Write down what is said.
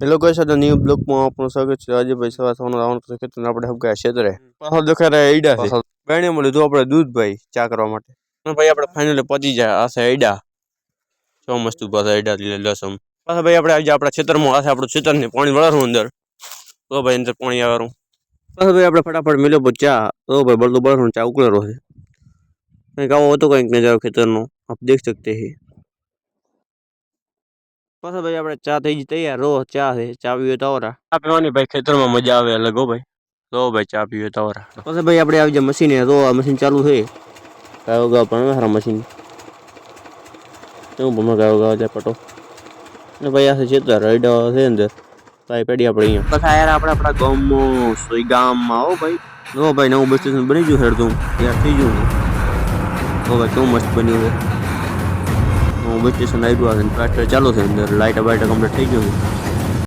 Hello કઈ સાથે new બ્લોકમાં આપણું સ્વાગત છે. આજે ભાઈ સવાર સવારનું આવવાનું છે ખેતર આપણે ગયા ક્ષેત્રે પાછળ દેખાય રહ્યા ઈડા છે. બેણે મળ્યું તો આપણે દૂધ ભાઈ ચા કરવા માટે. અને ભાઈ આપણે ફાઇનલી પહોંચી જાય આ છે ઈડા. છો મસ્ત એડા ઈડા લસમ પાછા ભાઈ આપણે આજે આપણા ક્ષેત્રમાં આ છે આપણું ખેતર ને પાણી વળારું અંદર. તો ભાઈ અંદર પાણી આવવાનું. પાછા ભાઈ આપણે ફટાફટ મેલો પર ચા. તો ભાઈ બળતું બળતું ચા ઉકળેલો છે. કંઈક આવો હતો કંઈક નજારો ખેતરનો. આપ દેખ સકતે હે. પાછા ભાઈ આપણે ચા થઈ ગઈ તૈયાર રો ચા છે ચા પીવે તો ઓરા ચા પીવાની ભાઈ ખેતરમાં મજા આવે અલગ હો ભાઈ તો ભાઈ ચા પીવે તો ઓરા પાછા ભાઈ આપણે આવી જાય મશીન રો આ મશીન ચાલુ છે ગાયો ગાવ પણ હારા મશીન શું ભમા ગાયો ગાવ જાય પટો ને ભાઈ આ છે ચેતર રઈડા છે અંદર ભાઈ પેડી આપણે અહીંયા પાછા યાર આપણે આપણા ગામમાં સોઈ ગામમાં હો ભાઈ નો ભાઈ નવું બસ સ્ટેશન બની ગયું હેડતું યાર થઈ ગયું હો ભાઈ કેવું મસ્ત બન્યું છે હું સ્ટેશન આવ્યું ટ્રેક્ટર ચાલુ છે અંદર લાઇટ બાઇટ કમ્પ્લીટ થઈ ગયું છે.